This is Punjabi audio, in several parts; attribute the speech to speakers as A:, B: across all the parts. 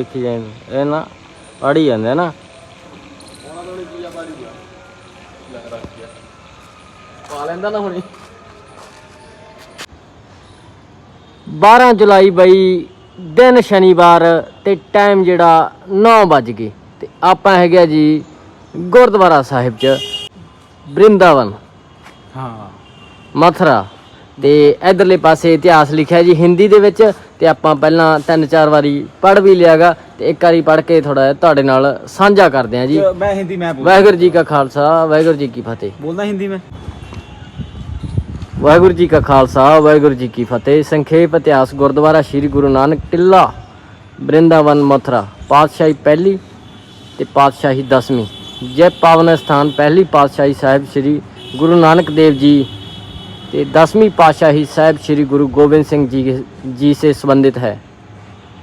A: ਦੇਖੀ ਜਾਏ ਇਹ ਨਾ ਪੜੀ ਜਾਂਦੇ ਨਾ।
B: ਉਹਨਾਂ ਤੋਂ ਪਾੜੀ ਗਿਆ ਪਾ ਲੈਂਦਾ ਨਾ ਹੁਣੀ।
A: 12 ਜੁਲਾਈ ਬਈ ਦਿਨ ਸ਼ਨੀਵਾਰ ਤੇ ਟਾਈਮ ਜਿਹੜਾ 9 ਵੱਜ ਗਏ। ਤੇ ਆਪਾਂ ਹੈਗੇ ਜੀ ਗੁਰਦੁਆਰਾ ਸਾਹਿਬ ਚ ਬ੍ਰਿੰਦਾਵਨ।
B: ਹਾਂ।
A: ਮਥੁਰਾ। ਤੇ ਇਧਰਲੇ ਪਾਸੇ ਇਤਿਹਾਸ ਲਿਖਿਆ ਜੀ ਹਿੰਦੀ ਦੇ ਵਿੱਚ ਤੇ ਆਪਾਂ ਪਹਿਲਾਂ ਤਿੰਨ ਚਾਰ ਵਾਰੀ ਪੜ੍ਹ ਵੀ ਲਿਆਗਾ ਤੇ ਇੱਕ ਵਾਰੀ ਪੜ੍ਹ ਕੇ ਥੋੜਾ ਤੁਹਾਡੇ ਨਾਲ ਸਾਂਝਾ ਕਰਦੇ ਹਾਂ ਜੀ।
B: ਮੈਂ ਹਿੰਦੀ ਮੈਂ
A: ਵਾਹਿਗੁਰੂ ਜੀ ਕਾ ਖਾਲਸਾ ਵਾਹਿਗੁਰੂ ਜੀ ਕੀ ਫਤਿਹ।
B: ਬੋਲਦਾ ਹਿੰਦੀ ਮੈਂ।
A: ਵਾਹਿਗੁਰੂ ਜੀ ਕਾ ਖਾਲਸਾ ਵਾਹਿਗੁਰੂ ਜੀ ਕੀ ਫਤਿਹ। ਸੰਖੇਪ ਇਤਿਹਾਸ ਗੁਰਦੁਆਰਾ ਸ੍ਰੀ ਗੁਰੂ ਨਾਨਕ ਟਿੱਲਾ ਬ੍ਰਿੰਦਾਵਨ ਮਥੁਰਾ। ਪਾਤਸ਼ਾਹੀ ਪਹਿਲੀ ਤੇ ਪਾਤਸ਼ਾਹੀ ਦਸਵੀਂ। ਜੇ ਪਾਵਨ ਸਥਾਨ ਪਹਿਲੀ ਪਾਤਸ਼ਾਹੀ ਸਾਹਿਬ ਸ੍ਰੀ ਗੁਰੂ ਨਾਨਕ ਦੇਵ ਜੀ ਤੇ 10ਵੀਂ ਪਾਤਸ਼ਾਹੀ ਸਾਹਿਬ ਸ੍ਰੀ ਗੁਰੂ ਗੋਬਿੰਦ ਸਿੰਘ ਜੀ ਜੀ ਸੇ ਸੰਬੰਧਿਤ ਹੈ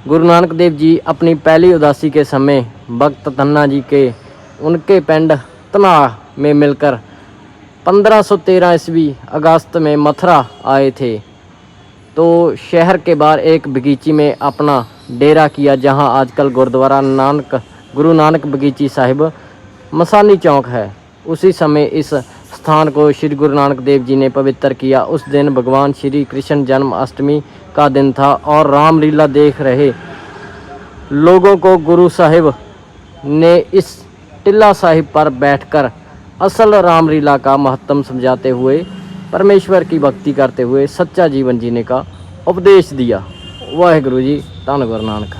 A: गुरु नानक देव जी अपनी पहली उदासी के समय भक्त तन्ना जी के उनके पिंड तना में मिलकर 1513 ईस्वी अगस्त में मथुरा आए थे तो शहर के बाहर एक बगीची में अपना डेरा किया जहां आजकल गुरुद्वारा नानक गुरु नानक बगीची साहिब मसानी चौक है उसी समय इस स्थान को श्री गुरु नानक देव जी ने पवित्र किया उस दिन भगवान श्री कृष्ण जन्म अष्टमी का दिन था और रामलीला देख रहे लोगों को गुरु साहिब ने इस टिल्ला साहिब पर बैठकर असल रामलीला का महत्व समझाते हुए परमेश्वर की भक्ति करते हुए सच्चा जीवन जीने का उपदेश दिया वाहिगुरु जी ਧੰਨ ਗੁਰੂ ਨਾਨਕ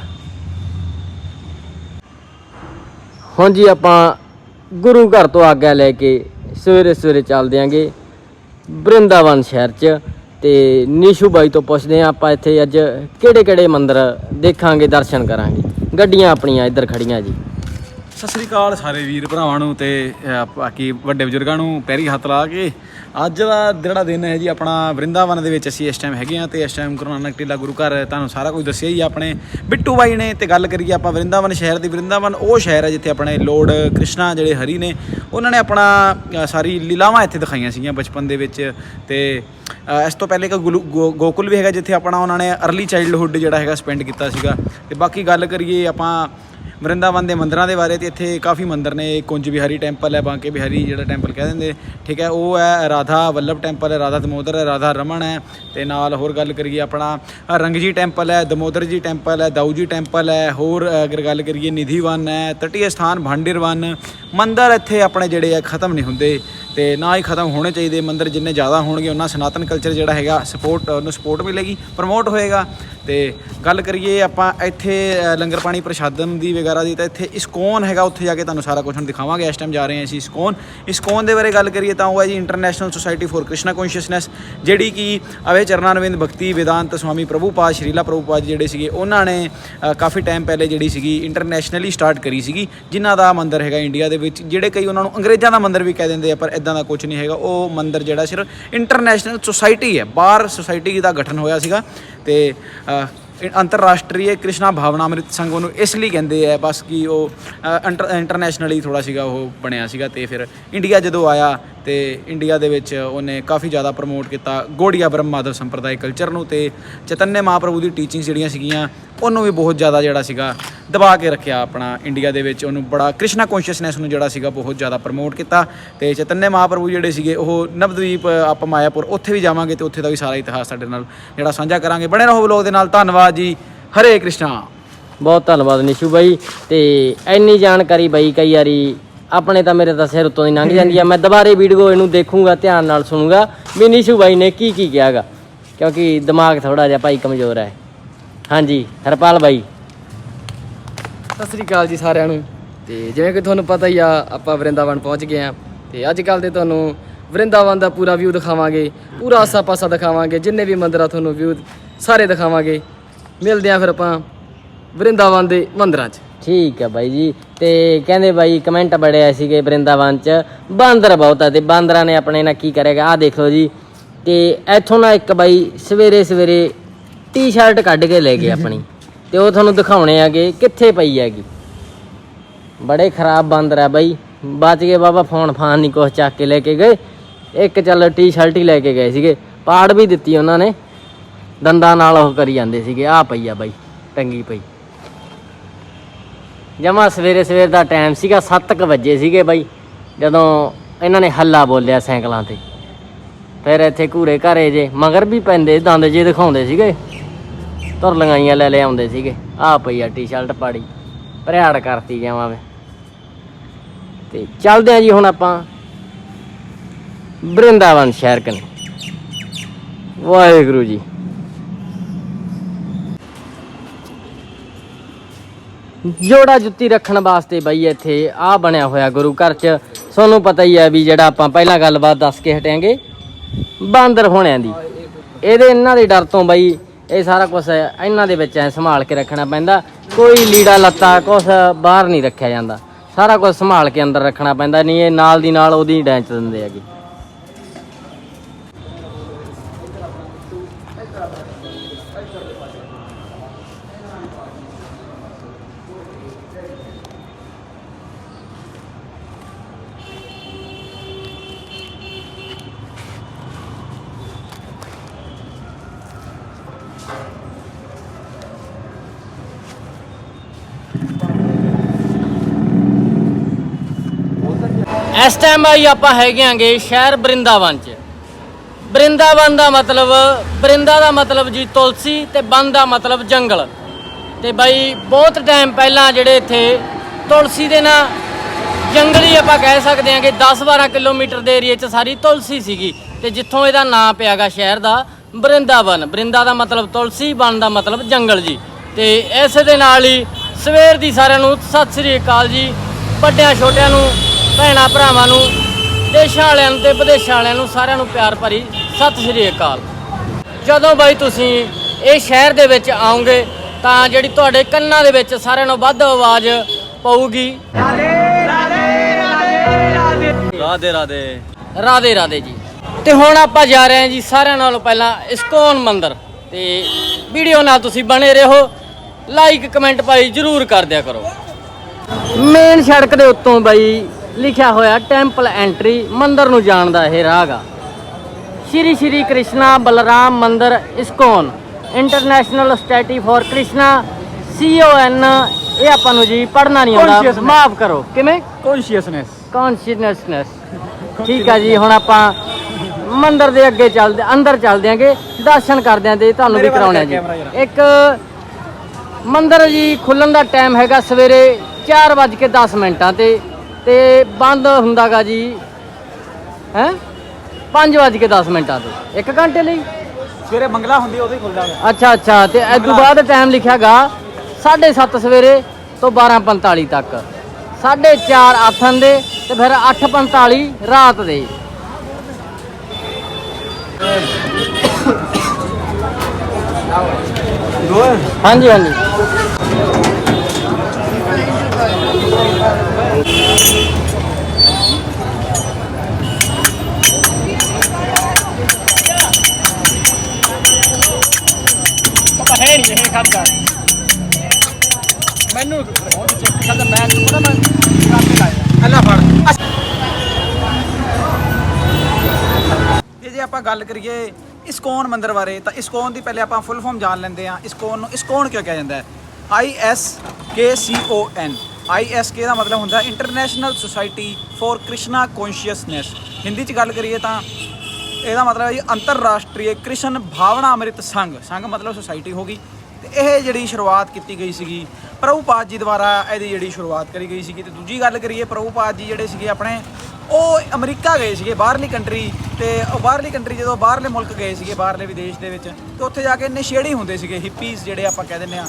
A: ਹੁਣ ਜੀ ਆਪਾਂ ਗੁਰੂ ਘਰ ਤੋਂ ਆਗਿਆ ਲੈ ਕੇ ਸਵੇਰੇ ਸਵੇਰੇ ਚੱਲਦੇ ਆਂਗੇ ਬ੍ਰਿੰਦਾਵਨ ਸ਼ਹਿਰ 'ਚ ਤੇ ਨੀਸ਼ੂ ਬਾਈ ਤੋਂ ਪੁੱਛਦੇ ਆਂ, ਆਪਾਂ ਇੱਥੇ ਅੱਜ ਕਿਹੜੇ ਕਿਹੜੇ ਮੰਦਿਰ ਦੇਖਾਂਗੇ, ਦਰਸ਼ਨ ਕਰਾਂਗੇ। ਗੱਡੀਆਂ ਆਪਣੀਆਂ ਇੱਧਰ ਖੜੀਆਂ ਜੀ।
B: ਸਤਿ ਸ੍ਰੀ ਅਕਾਲ ਸਾਰੇ ਵੀਰ ਭਰਾਵਾਂ ਨੂੰ ਤੇ ਬਾਕੀ ਵੱਡੇ ਬਜ਼ੁਰਗਾਂ ਨੂੰ ਪੈਰੀ ਹੱਥ ਲਾ ਕੇ। ਅੱਜ ਦਾ ਜਿਹੜਾ ਦਿਨ ਹੈ ਜੀ, ਆਪਣਾ ਵਰਿੰਦਾਵਨ ਦੇ ਵਿੱਚ ਅਸੀਂ ਇਸ ਟਾਈਮ ਹੈਗੇ ਆ ਤੇ ਇਸ ਟਾਈਮ ਗੁਰੂ ਨਾਨਕ ਟੀਲਾ ਗੁਰੂ ਘਰ ਤੁਹਾਨੂੰ ਸਾਰਾ ਕੁਝ ਦੱਸਿਆ ਹੀ ਆਪਣੇ ਬਿੱਟੂ ਬਾਈ ਨੇ ਤੇ ਗੱਲ ਕਰੀਏ ਆਪਾਂ ਵਰਿੰਦਾਵਨ ਸ਼ਹਿਰ ਦੀ, ਵਰਿੰਦਾਵਨ ਉਹ ਸ਼ਹਿਰ ਹੈ ਜਿੱਥੇ ਆਪਣੇ ਲੋਰਡ ਕ੍ਰਿਸ਼ਨਾ ਜਿਹੜੇ ਹਰੀ ਨੇ, ਉਹਨਾਂ ਨੇ ਆਪਣਾ ਸਾਰੀ ਲੀਲਾਵਾਂ ਇੱਥੇ ਦਿਖਾਈਆਂ ਸੀਗੀਆਂ ਬਚਪਨ ਦੇ ਵਿੱਚ ਤੇ ਇਸ ਤੋਂ ਪਹਿਲੇ ਇੱਕ ਗੁਲੂ- ਗੋ- ਗੋਕੁਲ ਵੀ ਹੈਗਾ ਜਿੱਥੇ ਆਪਣਾ ਉਹਨਾਂ ਨੇ ਅਰਲੀ ਚਾਈਲਡਹੁੱਡ ਜਿਹੜਾ ਹੈਗਾ ਸਪੈਂਡ ਕੀਤਾ ਸੀਗਾ ਤੇ ਬਾਕੀ ਗੱਲ ਕਰੀਏ ਆਪਾਂ ਵਰਿੰਦਾਵਨ ਦੇ ਮੰਦਰਾਂ ਦੇ ਬਾਰੇ ਤੇ ਇੱਥੇ ਕਾਫੀ ਮੰਦਰ ਨੇ ਕੁੰਜ ਬਿਹਾਰੀ ਟੈਂਪਲ ਹੈ, ਬਾਂਕੇ ਬਿਹਾਰੀ ਜਿਹੜਾ ਟੈਂਪਲ ਕਹਿ ਦਿੰਦੇ। ਠੀਕ ਹੈ, ਉਹ ਹੈ ਰਾਧਾ ਵੱਲਭ ਟੈਂਪਲ ਹੈ ਰਾਧਾ ਦਮੋਦਰ ਹੈ ਰਾਧਾ ਰਮਨ ਹੈ। ਤੇ ਨਾਲ ਹੋਰ ਗੱਲ ਕਰੀਏ ਆਪਣਾ, ਰੰਗਜੀ ਟੈਂਪਲ ਹੈ ਦਮੋਦਰ ਜੀ ਟੈਂਪਲ ਹੈ ਦਾਊ ਜੀ ਟੈਂਪਲ ਹੈ, ਹੋਰ ਅਗਰ ਗੱਲ ਕਰੀਏ ਨਿਧੀ ਵਨ ਹੈ ਤਟੀ ਸਥਾਨ, ਭਾਂਡਿਰ ਵਨ। ਮੰਦਿਰ ਇੱਥੇ ਆਪਣੇ ਜਿਹੜੇ ਆ ਖਤਮ ਨਹੀਂ ਹੁੰਦੇ। ਤੇ ਨਾ ਹੀ ਖਤਮ ਹੋਣੇ ਚਾਹੀਦੇ ਮੰਦਿਰ ਜਿੰਨੇ ਜ਼ਿਆਦਾ ਹੋਣਗੇ, ਉਹਨਾਂ ਸਨਾਤਨ ਕਲਚਰ ਜਿਹੜਾ ਹੈਗਾ ਸਪੋਰਟ ਨੂੰ ਸਪੋਰਟ ਮਿਲੇਗੀ ਪ੍ਰਮੋਟ ਹੋਏਗਾ। ਤੇ ਗੱਲ ਕਰੀਏ ਆਪਾਂ ਇੱਥੇ ਲੰਗਰ ਪਾਣੀ ਪ੍ਰਸ਼ਾਦਮ ਦੀ ਵਗੈਰਾ ਦੀ, ਤਾਂ ਇੱਥੇ ਇਸਕੋਨ ਹੈਗਾ, ਉੱਥੇ ਜਾ ਕੇ ਤੁਹਾਨੂੰ ਸਾਰਾ ਕੁਝ ਹੁਣ ਦਿਖਾਵਾਂਗੇ, ਇਸ ਟਾਈਮ ਜਾ ਰਹੇ ਹਾਂ ਅਸੀਂ ਇਸਕੋਨ। ਇਸਕੋਨ ਦੇ ਬਾਰੇ ਗੱਲ ਕਰੀਏ ਤਾਂ ਉਹ ਹੈ ਜੀ international society for Krishna consciousness ਜਿਹੜੀ ਕਿ ਅਵੇ ਚਰਨਾਨਵਿੰਦ ਭਗਤੀ ਵੇਦਾਂਤ ਸਵਾਮੀ ਪ੍ਰਭੂਪਾਦ, ਸ਼੍ਰੀਲਾ ਪ੍ਰਭੂਪਾਦ ਜਿਹੜੇ ਸੀਗੇ, ਉਹਨਾਂ ਨੇ ਕਾਫੀ ਟਾਈਮ ਪਹਿਲੇ ਜਿਹੜੀ ਸੀਗੀ ਇੰਟਰਨੈਸ਼ਨਲੀ ਸਟਾਰਟ ਕਰੀ ਸੀਗੀ, ਜਿਨ੍ਹਾਂ ਦਾ ਮੰਦਿਰ ਹੈਗਾ ਇੰਡੀਆ ਦੇ ਵਿੱਚ, ਜਿਹੜੇ ਕਈ ਉਹਨਾਂ ਨੂੰ ਅੰਗਰੇਜ਼ਾਂ ਦਾ ਮੰਦਿਰ ਵੀ ਕਹਿ ਦਿੰਦੇ ਆ, ਪਰ ਇਦਾਂ ਦਾ ਕੁਝ ਨਹੀਂ ਹੈਗਾ। ਉਹ ਮੰਦਿਰ ਜਿਹੜਾ ਸਿਰਫ ਇੰਟਰਨੈਸ਼ਨਲ ਸੁਸਾਇਟੀ ਹੈ। ਬਾਹਰ ਸੁਸਾਇਟੀ ਦਾ ਗਠਨ ਹੋਇਆ ਸੀਗਾ ਤੇ ਅੰਤਰਰਾਸ਼ਟਰੀ ਕ੍ਰਿਸ਼ਨਾ ਭਾਵਨਾ ਅੰਮ੍ਰਿਤ ਸੰਘ ਉਹਨੂੰ ਇਸ ਲਈ ਕਹਿੰਦੇ ਆ, ਬਸ ਕਿ ਉਹ ਇੰਟਰਨੈਸ਼ਨਲੀ ਥੋੜਾ ਸੀਗਾ ਉਹ ਬਣਿਆ ਸੀਗਾ ਤੇ ਫਿਰ ਇੰਡੀਆ ਜਦੋਂ ਆਇਆ ਤੇ ਇੰਡੀਆ ਦੇ ਵਿੱਚ ਉਹਨੇ ਕਾਫੀ ਜ਼ਿਆਦਾ ਪ੍ਰਮੋਟ ਕੀਤਾ ਗੋੜੀਆ ਬ੍ਰਹਮ ਮਾਧਵ ਸੰਪਰਦਾਇ ਕਲਚਰ ਨੂੰ ਤੇ ਚੈਤਨਯ ਮਹਾਪ੍ਰਭੂ ਦੀ ਟੀਚਿੰਗਸ ਜਿਹੜੀਆਂ ਸੀਗੀਆਂ, ਉਹਨੂੰ ਵੀ ਬਹੁਤ ਜ਼ਿਆਦਾ ਜਿਹੜਾ ਸੀਗਾ ਦਬਾ ਕੇ ਰੱਖਿਆ ਆਪਣਾ ਇੰਡੀਆ ਦੇ ਵਿੱਚ। ਉਹਨੂੰ ਬੜਾ ਕ੍ਰਿਸ਼ਨਾ ਕੌਨਸ਼ੀਅਸਨੈਸ ਨੂੰ ਜਿਹੜਾ ਸੀਗਾ ਬਹੁਤ ਜ਼ਿਆਦਾ ਪ੍ਰਮੋਟ ਕੀਤਾ ਤੇ ਚੈਤਨਯ ਮਹਾਪ੍ਰਭੂ ਜਿਹੜੇ ਸੀਗੇ, ਉਹ ਨਵਦੀਪ, ਆਪਾਂ ਮਾਇਆਪੁਰ ਉੱਥੇ ਵੀ ਜਾਵਾਂਗੇ ਤੇ ਉੱਥੇ ਦਾ ਵੀ ਸਾਰਾ ਇਤਿਹਾਸ ਸਾਡੇ ਨਾਲ ਜਿਹੜਾ ਸਾਂਝਾ ਕਰਾਂਗੇ। ਬਣੇ ਰਹੋ ਵਲੋਗ ਦੇ ਨਾਲ। ਧੰਨਵਾਦ ਜੀ। ਹਰੇ ਕ੍ਰਿਸ਼ਨਾ।
A: ਬਹੁਤ ਧੰਨਵਾਦ ਨਿਸ਼ੂ ਬਾਈ। ਤੇ ਇੰਨੀ ਜਾਣਕਾਰੀ ਬਾਈ, ਕਈ ਵਾਰੀ ਆਪਣੇ ਤਾਂ ਮੇਰੇ ਤਾਂ ਸਿਰ ਉੱਤੋਂ ਦੀ ਲੰਘ ਜਾਂਦੀ ਆ। ਮੈਂ ਦੁਬਾਰੇ ਵੀਡੀਓ ਇਹਨੂੰ ਦੇਖੂੰਗਾ, ਧਿਆਨ ਨਾਲ ਸੁਣੂੰਗਾ। ਵੀ ਨਿਸ਼ੂ ਬਾਈ ਨੇ ਕੀ ਕੀ ਕਿਹਾਗਾ? ਕਿਉਂਕਿ ਦਿਮਾਗ ਥੋੜਾ ਜਿਹਾ ਭਾਈ ਕਮਜ਼ੋਰ ਹੈ। ਹਾਂਜੀ, ਹਰਪਾਲ ਬਾਈ।
C: ਸਤਿ ਸ੍ਰੀ ਅਕਾਲ ਜੀ ਸਾਰਿਆਂ ਨੂੰ। ਤੇ ਜਿਵੇਂ ਕਿ ਤੁਹਾਨੂੰ ਪਤਾ ਹੀ ਆ, ਆਪਾਂ ਵਰਿੰਦਾਵਨ ਪਹੁੰਚ ਗਏ ਆ। ਤੇ ਅੱਜ ਕੱਲ ਦੇ ਤੁਹਾਨੂੰ ਵਰਿੰਦਾਵਨ ਦਾ ਪੂਰਾ ਵਿਊ ਦਿਖਾਵਾਂਗੇ। ਪੂਰਾ ਆਸਾ ਪਾਸਾ ਦਿਖਾਵਾਂਗੇ। ਜਿੰਨੇ ਵੀ ਮੰਦਿਰ ਆ ਤੁਹਾਨੂੰ ਵਿਊ ਸਾਰੇ ਦਿਖਾਵਾਂਗੇ। ਮਿਲਦੇ ਆ ਫਿਰ ਆਪਾਂ। ਵਰਿੰਦਾਵਨ ਦੇ ਮੰਦਿਰਾਂ 'ਚ।
A: ਠੀਕ ਹੈ ਬਾਈ ਜੀ। ਤੇ ਕਹਿੰਦੇ ਬਾਈ ਕਮੈਂਟ ਬੜੇ ਆਏ ਸੀਗੇ ਬ੍ਰਿੰਦਾਵਨ ਚ। ਬਾਂਦਰ ਬਹੁਤ ਆ ਤੇ ਬਾਂਦਰਾਂ ਨੇ ਆਪਣੇ ਨਾਲ ਕੀ ਕਰੇਗਾ ਆਹ ਲਓ ਜੀ। ਤੇ ਇੱਥੋਂ ਨਾ ਇੱਕ ਬਾਈ ਸਵੇਰੇ ਸਵੇਰੇ ਟੀ-ਸ਼ਰਟ ਕੱਢ ਕੇ ਲੈ ਗਏ ਆਪਣੀ। ਤੇ ਉਹ ਤੁਹਾਨੂੰ ਦਿਖਾਉਣੇ ਆਗੇ ਕਿੱਥੇ ਪਈ ਹੈਗੀ। ਬੜੇ ਖਰਾਬ ਬਾਂਦਰ ਆ ਬਾਈ। ਬਚ ਗਏ ਬਾਬਾ, ਫੋਨ ਫਾਨ ਨਹੀਂ ਕੁਛ ਚੱਕ ਕੇ ਲੈ ਕੇ ਗਏ। ਇੱਕ ਚੱਲ ਟੀ-ਸ਼ਰਟ ਹੀ ਲੈ ਕੇ ਗਏ ਸੀਗੇ। ਪਾੜ ਵੀ ਦਿੱਤੀ ਉਹਨਾਂ ਨੇ। ਦੰਦਾਂ ਨਾਲ ਉਹ ਕਰੀ ਜਾਂਦੇ ਸੀਗੇ। ਆਹ ਪਈ ਆ ਬਾਈ ਟੰਗੀ ਪਈ। ਜਮਾ ਸਵੇਰੇ ਸਵੇਰ ਦਾ ਟਾਈਮ ਸੀਗਾ 7:00 ਵਜੇ ਸੀਗੇ ਬਾਈ, ਜਦੋਂ ਇਹਨਾਂ ਨੇ ਹੱਲਾ ਬੋਲਿਆ ਸਾਈਕਲਾਂ ਤੇ। ਫਿਰ ਇੱਥੇ ਘੂਰੇ ਘਰੇ ਜੇ, ਮਗਰ ਵੀ ਪੈਂਦੇ, ਦੰਦ ਜੇ ਦਿਖਾਉਂਦੇ ਸੀਗੇ। ਤੁਰ ਲੰਗਾਈਆਂ ਲੈ ਲੈ ਆਉਂਦੇ ਸੀਗੇ। ਆ ਪਈ ਆ ਟੀ-ਸ਼ਰਟ ਪਾੜੀ ਭਰਿਆੜ ਕਰਤੀ ਜਾਵਾਂ ਮੈਂ। ਤੇ ਚੱਲਦੇ ਆ ਜੀ ਹੁਣ ਆਪਾਂ ਬ੍ਰਿੰਦਾਵਨ ਸ਼ਹਿਰ ਕਨੇ। ਵਾਹਿਗੁਰੂ ਜੀ। ਜੋੜਾ ਜੁੱਤੀ ਰੱਖਣ ਵਾਸਤੇ ਬਈ ਇੱਥੇ ਆ ਬਣਿਆ ਹੋਇਆ ਗੁਰੂ ਘਰ ਚ। ਤੁਹਾਨੂੰ ਪਤਾ ਹੀ ਹੈ ਵੀ ਜਿਹੜਾ ਆਪਾਂ ਪਹਿਲਾਂ ਗੱਲਬਾਤ ਦੱਸ ਕੇ ਹਟਾਂਗੇ ਬਾਂਦਰ ਹੋਣਿਆਂ ਦੀ। ਇਹਦੇ ਇਹਨਾਂ ਦੇ ਡਰ ਤੋਂ ਬਈ ਇਹ ਸਾਰਾ ਕੁਝ ਇਹਨਾਂ ਦੇ ਵਿੱਚ ਐ ਸੰਭਾਲ ਕੇ ਰੱਖਣਾ ਪੈਂਦਾ। ਕੋਈ ਲੀੜਾ ਲੱਤਾ ਕੁਝ ਬਾਹਰ ਨਹੀਂ ਰੱਖਿਆ ਜਾਂਦਾ। ਸਾਰਾ ਕੁਝ ਸੰਭਾਲ ਕੇ ਅੰਦਰ ਰੱਖਣਾ ਪੈਂਦਾ, ਨਹੀਂ ਇਹ ਨਾਲ ਦੀ ਨਾਲ ਉਹਦੀ ਡੈਂਚ ਦਿੰਦੇ ਹੈਗੇ। ਇਸ ਟਾਈਮ ਆਈ ਆਪਾਂ ਹੈਗੇ ਆਂਗੇ ਸ਼ਹਿਰ ਬ੍ਰਿੰਦਾਵਨ ਚ। ਬ੍ਰਿੰਦਾਵਨ ਦਾ ਮਤਲਬ, ਬ੍ਰਿੰਦਾ ਦਾ ਮਤਲਬ ਜੀ ਤੁਲਸੀ ਤੇ ਬਨ ਦਾ ਮਤਲਬ ਜੰਗਲ। ਤੇ ਬਾਈ, ਬਹੁਤ ਟਾਈਮ ਪਹਿਲਾਂ ਜਿਹੜੇ ਇੱਥੇ ਤੁਲਸੀ ਦੇ ਨਾ ਜੰਗਲੀ ਆਪਾਂ ਕਹਿ ਸਕਦੇ ਹਾਂ ਕਿ 10-12 ਕਿਲੋਮੀਟਰ ਦੇ ਏਰੀਏ 'ਚ ਸਾਰੀ ਤੁਲਸੀ ਸੀਗੀ। ਤੇ ਜਿੱਥੋਂ ਇਹਦਾ ਨਾਂ ਪਿਆਗਾ ਸ਼ਹਿਰ ਦਾ, ਬ੍ਰਿੰਦਾਵਨ। ਬ੍ਰਿੰਦਾ ਦਾ ਮਤਲਬ ਤੁਲਸੀ, ਬਨ ਦਾ ਮਤਲਬ ਜੰਗਲ ਜੀ। ਤੇ ਇਸ ਦੇ ਨਾਲ ਹੀ ਸਵੇਰ ਦੀ ਸਾਰਿਆਂ ਨੂੰ ਸਤਿ ਸ੍ਰੀ ਅਕਾਲ ਜੀ। ਵੱਡਿਆਂ ਛੋਟਿਆਂ ਨੂੰ ਭੈਣਾਂ ਭਰਾਵਾਂ ਨੂੰ ਦੇਸ਼ਾਂ ਵਾਲਿਆਂ ਨੂੰ ਤੇ ਵਿਦੇਸ਼ਾਂ ਵਾਲਿਆਂ ਨੂੰ ਸਾਰਿਆਂ ਨੂੰ ਪਿਆਰ ਭਰੀ ਸਤਿ ਸ੍ਰੀ ਅਕਾਲ। ਜਦੋਂ ਬਾਈ ਤੁਸੀਂ ਇਹ ਸ਼ਹਿਰ ਦੇ ਵਿੱਚ ਆਓਗੇ ਤਾਂ ਜਿਹੜੀ ਤੁਹਾਡੇ ਕੰਨਾਂ ਦੇ ਵਿੱਚ ਸਾਰਿਆਂ ਨਾਲੋਂ ਵੱਧ ਆਵਾਜ਼ ਪਊਗੀ।
B: ਰਾਦੇ ਰਾਦੇ
A: ਰਾਧੇ ਰਾਧੇ ਜੀ। ਤੇ ਹੁਣ ਆਪਾਂ ਜਾ ਰਹੇ ਹਾਂ ਜੀ ਸਾਰਿਆਂ ਨਾਲੋਂ ਪਹਿਲਾਂ ਇਸਕੋਨ ਮੰਦਿਰ। ਤੇ ਵੀਡੀਓ ਨਾਲ ਤੁਸੀਂ ਬਣੇ ਰਹੋ ਲਾਈਕ ਕਮੈਂਟ ਭਾਈ ਜਰੂਰ ਕਰ ਦਿਆ ਕਰੋ। ਮੇਨ ਸੜਕ ਦੇ ਉੱਤੋਂ ਬਾਈ ਲਿਖਿਆ ਹੋਇਆ ਟੈਂਪਲ ਐਂਟਰੀ ਮੰਦਿਰ ਨੂੰ ਜਾਣ ਦਾ ਇਹ ਰਾਹ ਗਾ ਸ਼੍ਰੀ ਸ਼੍ਰੀ ਕ੍ਰਿਸ਼ਨਾ ਬਲਰਾਮ ਮੰਦਿਰ ISKCON international society for Krishna ਸੀਓਐਨ ਇਹ ਆਪਾਂ ਨੂੰ ਜੀ ਪੜਨਾ ਨਹੀਂ ਆਉਂਦਾ. ਮਾਫ ਕਰੋ। ਕਿਵੇਂ?
B: ਕੌਨਸ਼ੀਅਸਨੈਸ
A: ਕੌਨਸ਼ੀਅਸਨੈਸ ਠੀਕ ਆ ਜੀ ਹੁਣ ਆਪਾਂ ਮੰਦਿਰ ਦੇ ਅੱਗੇ ਚੱਲਦੇ ਅੰਦਰ ਚੱਲਦੇ ਆਂਗੇ ਦਰਸ਼ਨ ਕਰਦੇ ਆਂ ਤੇ ਤੁਹਾਨੂੰ ਵੀ ਕਰਾਉਣੇ ਜੀ। ਇੱਕ ਮੰਦਿਰ ਜੀ ਖੁੱਲਣ ਦਾ ਟਾਈਮ ਹੈਗਾ ਸਵੇਰੇ 4:10 ਮਿੰਟਾਂ ਤੇ। ਤੇ ਬੰਦ ਹੁੰਦਾਗਾ ਜੀ ਹੈ? 5:10 ਮਿੰਟਾਂ ਤੇ 1 ਘੰਟੇ ਲਈ?
B: ਸਵੇਰੇ ਮੰਗਲਾ ਹੁੰਦੀ ਉਦੋਂ ਹੀ ਖੁੱਲਦਾ ਹੈ
A: ਅੱਛਾ ਅੱਛਾ ਤੇ ਇਸ ਤੋਂ ਬਾਅਦ ਟਾਈਮ ਲਿਖਿਆਗਾ 7:30 ਸਵੇਰੇ ਤੋਂ 12:45 ਤੱਕ। 4:30 ਆਥਨ ਦੇ ਤੇ ਫਿਰ 8:45 ਰਾਤ ਦੇ। ਹਾਂਜੀ ਹਾਂਜੀ।
B: ਹੈ ਨਹੀਂ ਇਹ ਖਾਦਾ ਮੈਨੂੰ ਕਹਿੰਦਾ ਮੈਂ ਮੈਂ ਕਾਪੇ ਲਾਇਆ ਅੱਲਾ ਫੜ ਤੇ ਜੇ ਆਪਾਂ ਗੱਲ ਕਰੀਏ ਇਸਕੋਨ ਮੰਦਰ ਬਾਰੇ, ਤਾਂ ਇਸਕੋਨ ਦੀ ਪਹਿਲੇ ਆਪਾਂ ਫੁੱਲ ਫਾਰਮ ਜਾਣ ਲੈਂਦੇ ਆ ਇਸਕੋਨ ਨੂੰ ਇਸਕੋਨ ਕਿਉਂ ਕਿਹਾ ਜਾਂਦਾ ਹੈ? I S K C O N I S K ਦਾ ਮਤਲਬ ਹੁੰਦਾ international society for Krishna consciousness Hindi ਚ ਗੱਲ ਕਰੀਏ ਤਾਂ ਇਹਦਾ ਮਤਲਬ ਹੈ ਜੀ ਅੰਤਰਰਾਸ਼ਟਰੀ ਕ੍ਰਿਸ਼ਨ ਭਾਵਨਾ ਅੰਮ੍ਰਿਤ ਸੰਘ। ਸੰਘ ਮਤਲਬ ਸੁਸਾਇਟੀ ਹੋ ਗਈ। ਤੇ ਇਹ ਜਿਹੜੀ ਸ਼ੁਰੂਆਤ ਕੀਤੀ ਗਈ ਸੀਗੀ, ਪ੍ਰਭੂਪਾਦ ਜੀ ਦੁਆਰਾ ਇਹਦੀ ਜਿਹੜੀ ਸ਼ੁਰੂਆਤ ਕਰੀ ਗਈ ਸੀਗੀ ਤੇ ਦੂਜੀ ਗੱਲ ਕਰੀਏ, ਪ੍ਰਭੂਪਾਦ ਜੀ ਜਿਹੜੇ ਸੀਗੇ ਆਪਣੇ, ਉਹ ਅਮਰੀਕਾ ਗਏ ਸੀਗੇ, ਬਾਹਰਲੀ ਕੰਟਰੀ ਤੇ ਉਹ ਬਾਹਰਲੀ ਕੰਟਰੀ ਜਦੋਂ ਬਾਹਰਲੇ ਮੁਲਕ ਗਏ ਸੀਗੇ, ਬਾਹਰਲੇ ਵਿਦੇਸ਼ ਦੇ ਵਿੱਚ, ਤੇ ਉੱਥੇ ਜਾ ਕੇ ਨਸ਼ੇੜੀ ਹੁੰਦੇ ਸੀਗੇ ਹਿੱਪੀਜ਼ ਜਿਹੜੇ ਆਪਾਂ ਕਹਿ ਦਿੰਦੇ ਆ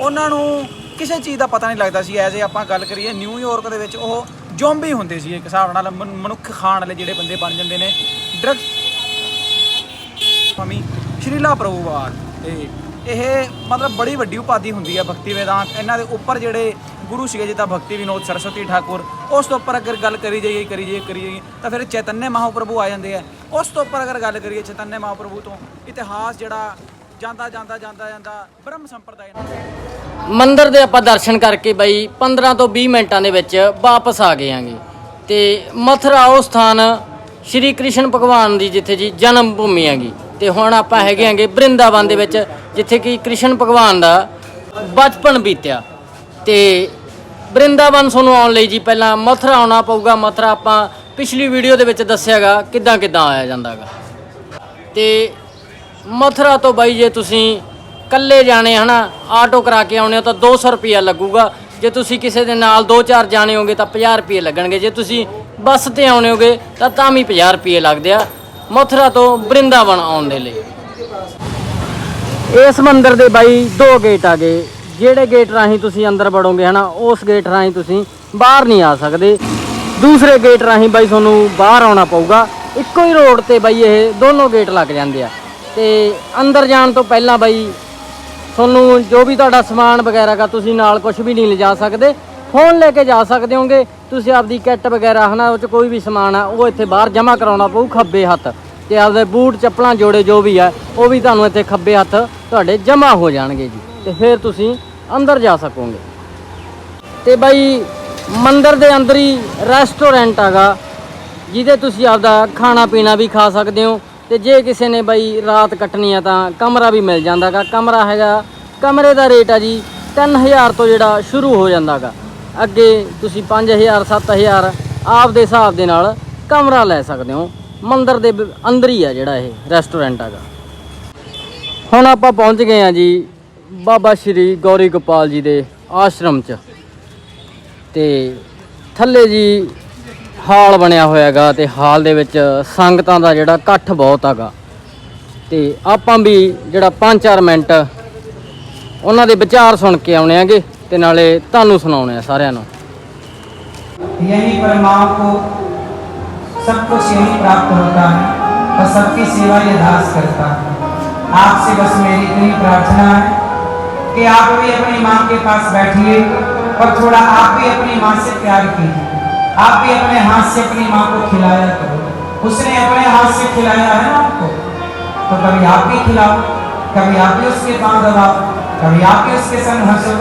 B: ਉਹਨਾਂ ਨੂੰ ਕਿਸੇ ਚੀਜ਼ ਦਾ ਪਤਾ ਨਹੀਂ ਲੱਗਦਾ ਸੀ, ਐਜ਼ ਏ ਆਪਾਂ ਗੱਲ ਕਰੀਏ ਨਿਊਯਾਰਕ ਦੇ ਵਿੱਚ ਉਹ ਜ਼ੋਂਬੀ ਹੁੰਦੇ ਸੀ ਇੱਕ ਹਿਸਾਬ ਨਾਲ ਮਨ- ਮਨੁੱਖ ਖਾਣ ਵਾਲੇ ਜਿਹੜੇ ਬੰਦੇ ਬਣ ਜਾਂਦੇ ਨੇ। ਡਰਗ ਸਵਾਮੀ ਸ਼੍ਰੀਲਾ ਪ੍ਰਭੂਵਾਲ ਤੇ ਇਹ ਮਤਲਬ ਬੜੀ ਵੱਡੀ ਉਪਾਧੀ ਹੁੰਦੀ ਹੈ ਭਗਤੀ ਵੇਦਾਂਤ। ਇਹਨਾਂ ਦੇ ਉੱਪਰ ਜਿਹੜੇ ਗੁਰੂ ਸੀਗੇ ਜਿੱਦਾਂ ਭਗਤੀ ਵਿਨੋਦ, ਸਰਸਵਤੀ ਠਾਕੁਰ, ਉਸ ਤੋਂ ਉੱਪਰ ਅਗਰ ਗੱਲ ਕਰੀ ਜਾਈਏ ਕਰੀ ਜਾਈਏ ਕਰੀ ਜਾਈਏ, ਤਾਂ ਫਿਰ ਚੈਤਨਯ ਮਹਾਪ੍ਰਭੂ ਆ ਜਾਂਦੇ ਆ। ਉਸ ਤੋਂ ਉੱਪਰ ਅਗਰ ਗੱਲ ਕਰੀਏ ਚੈਤਨਯ ਮਹਾਪ੍ਰਭੂ ਤੋਂ, ਇਤਿਹਾਸ ਜਿਹੜਾ ਜਾਂਦਾ ਜਾਂਦਾ ਜਾਂਦਾ ਜਾਂਦਾ, ਬ੍ਰਹਮ ਸੰਪਰਦਾਇ
A: ਮੰਦਰ ਦੇ ਆਪਾਂ ਦਰਸ਼ਨ ਕਰਕੇ ਬਈ 15 ਤੋਂ 20 ਮਿੰਟਾਂ ਦੇ ਵਿੱਚ ਵਾਪਸ ਆ ਗਏ ਆਂਗੇ। ਤੇ ਮਥੁਰਾ ਉਹ ਸਥਾਨ ਸ਼੍ਰੀ ਕ੍ਰਿਸ਼ਨ ਭਗਵਾਨ ਦੀ ਜਿੱਥੇ ਜੀ ਜਨਮ ਭੂਮੀ ਹੈਗੀ। ਤੇ ਹੁਣ ਆਪਾਂ ਹੈਗੇ ਆਂਗੇ ਬ੍ਰਿੰਦਾਵਨ ਦੇ ਵਿੱਚ, ਜਿੱਥੇ ਕਿ ਕ੍ਰਿਸ਼ਨ ਭਗਵਾਨ ਦਾ ਬਚਪਨ ਬੀਤਿਆ। ਤੇ ਬ੍ਰਿੰਦਾਵਨ ਤੁਹਾਨੂੰ ਆਉਣ ਲਈ ਜੀ ਪਹਿਲਾਂ ਮਥੁਰਾ ਆਉਣਾ ਪਊਗਾ। ਮਥੁਰਾ ਆਪਾਂ ਪਿਛਲੀ ਵੀਡੀਓ ਦੇ ਵਿੱਚ ਦੱਸਿਆਗਾ ਕਿੱਦਾਂ ਕਿੱਦਾਂ ਆਇਆ ਜਾਂਦਾਗਾ। ਤੇ ਮਥੁਰਾ ਤੋਂ ਬਾਈ ਜੇ ਤੁਸੀਂ ਕੱਲੇ ਜਾਣੇ ਹਨਾ, ਆਟੋ ਕਰਾ ਕੇ ਆਉਣੇ ਹੋ ਤਾਂ 200 ਰੁਪਿਆ ਲੱਗੂਗਾ। ਜੇ ਤੁਸੀਂ ਕਿਸੇ ਦੇ ਨਾਲ 2-4 ਜਾਣੇ ਹੋਗੇ ਤਾਂ 50 ਰੁਪਏ ਲੱਗਣਗੇ। ਜੇ ਤੁਸੀਂ ਬੱਸ ਤੇ ਆਉਣੇ ਹੋਗੇ ਤਾਂ ਤਾਂ ਵੀ 50 ਰੁਪਏ ਲੱਗਦੇ ਆ। ਮਥੁਰਾ ਤੋਂ ਬ੍ਰਿੰਦਾਵਨ ਆਉਣ ਦੇ ਲਈ। ਇਸ ਮੰਦਿਰ ਦੇ ਬਾਈ ਦੋ ਗੇਟ ਆ ਗਏ। ਜਿਹੜੇ ਗੇਟ ਰਾਹੀਂ ਤੁਸੀਂ ਅੰਦਰ ਵੜੋਗੇ ਹਨਾ, ਉਸ ਗੇਟ ਰਾਹੀਂ ਤੁਸੀਂ ਬਾਹਰ ਨਹੀਂ ਆ ਸਕਦੇ। ਦੂਸਰੇ ਗੇਟ ਰਾਹੀਂ ਬਾਈ ਤੁਹਾਨੂੰ ਬਾਹਰ ਆਉਣਾ ਪਊਗਾ। ਇੱਕੋ ਹੀ ਰੋਡ ਤੇ ਬਾਈ ਇਹ ਦੋਨੋਂ ਗੇਟ ਲੱਗ ਜਾਂਦੇ ਆ। ਤੇ ਅੰਦਰ ਜਾਣ ਤੋਂ ਪਹਿਲਾਂ ਬਾਈ ਤੁਹਾਨੂੰ ਜੋ ਵੀ ਤੁਹਾਡਾ ਸਮਾਨ ਵਗੈਰਾ ਦਾ ਤੁਸੀਂ ਨਾਲ ਕੁਝ ਵੀ ਨਹੀਂ ਲਿਜਾ ਸਕਦੇ। ਫੋਨ ਲੈ ਕੇ ਜਾ ਸਕਦੇ ਹੋਗੇ। ਤੁਸੀਂ ਆਪਦੀ ਕਿੱਟ ਵਗੈਰਾ ਹਨਾ, ਉਹ ਚ ਕੋਈ ਵੀ ਸਮਾਨ ਆ, ਉਹ ਇੱਥੇ ਬਾਹਰ ਜਮ੍ਹਾਂ ਕਰਾਉਣਾ ਪਊ ਖੱਬੇ ਹੱਥ ਤੇ ਆਪਦੇ ਬੂਟ, ਚੱਪਲਾਂ, ਜੋੜੇ, ਜੋ ਵੀ ਆ, ਉਹ ਵੀ ਤੁਹਾਨੂੰ ਇੱਥੇ ਖੱਬੇ ਹੱਥ ਤੁਹਾਡੇ ਜਮ੍ਹਾਂ ਹੋ ਜਾਣਗੇ ਜੀ ਤੇ ਫਿਰ ਤੁਸੀਂ ਅੰਦਰ ਜਾ ਸਕੋਗੇ। ਤੇ ਬਾਈ, ਮੰਦਰ ਦੇ ਅੰਦਰ ਹੀ ਰੈਸਟੋਰੈਂਟ ਹੈਗਾ, ਜਿਹਦੇ ਤੁਸੀਂ ਆਪਦਾ ਖਾਣਾ ਪੀਣਾ ਵੀ ਖਾ ਸਕਦੇ ਹੋ ਤੇ ਜੇ ਕਿਸੇ ਨੇ ਬਾਈ ਰਾਤ ਕੱਟਣੀ ਆ ਤਾਂ ਕਮਰਾ ਵੀ ਮਿਲ ਜਾਂਦਾਗਾ। ਕਮਰਾ ਹੈਗਾ, ਕਮਰੇ ਦਾ ਰੇਟ ਆ ਜੀ 3000 ਤੋਂ ਜਿਹੜਾ ਸ਼ੁਰੂ ਹੋ ਜਾਂਦਾਗਾ। ਅੱਗੇ ਤੁਸੀਂ 5000 7000 ਆਪਦੇ ਹਿਸਾਬ ਦੇ ਨਾਲ ਕਮਰਾ ਲੈ ਸਕਦੇ ਹੋ। ਮੰਦਰ ਦੇ ਅੰਦਰ ਹੀ ਆ ਜਿਹੜਾ ਇਹ ਰੈਸਟੋਰੈਂਟ ਹੈਗਾ। ਹੁਣ ਆਪਾਂ ਪਹੁੰਚ ਗਏ ਆ ਜੀ ਬਾਬਾ ਸ਼੍ਰੀ ਗੌਰੀ ਗੋਪਾਲ ਜੀ ਦੇ ਆਸ਼ਰਮ 'ਚ। ਤੇ ਥੱਲੇ ਜੀ ਹਾਲ ਬਣਿਆ ਹੋਇਆ ਹੈਗਾ ਤੇ ਹਾਲ ਦੇ ਵਿੱਚ ਸੰਗਤਾਂ ਦਾ ਜਿਹੜਾ ਇਕੱਠ ਬਹੁਤ ਹੈਗਾ। ਤੇ ਆਪਾਂ ਵੀ ਜਿਹੜਾ 5-4 ਮਿੰਟ ਉਹਨਾਂ ਦੇ ਵਿਚਾਰ ਸੁਣ ਕੇ ਆਉਣੇ ਆਗੇ ਤੇ ਨਾਲੇ ਤੁਹਾਨੂੰ ਸੁਣਾਉਣੇ ਆ ਸਾਰਿਆਂ ਨੂੰ
D: यही परमात्मा को सब कुछ यही प्राप्त होता है और सबकी सेवा ये दास करता है आपसे बस मेरी इतनी प्रार्थना है कि आप भी अपनी माँ के पास बैठिए और थोड़ा आप भी अपनी माँ से प्यार कीजिए आप भी अपने हाथ से अपनी माँ को खिलाया करो उसने अपने हाथ से खिलाया है ना आपको तो कभी आप भी खिलाओ कभी आप भी उसके पाँव दबाओ कभी आप भी उसके संग हंसो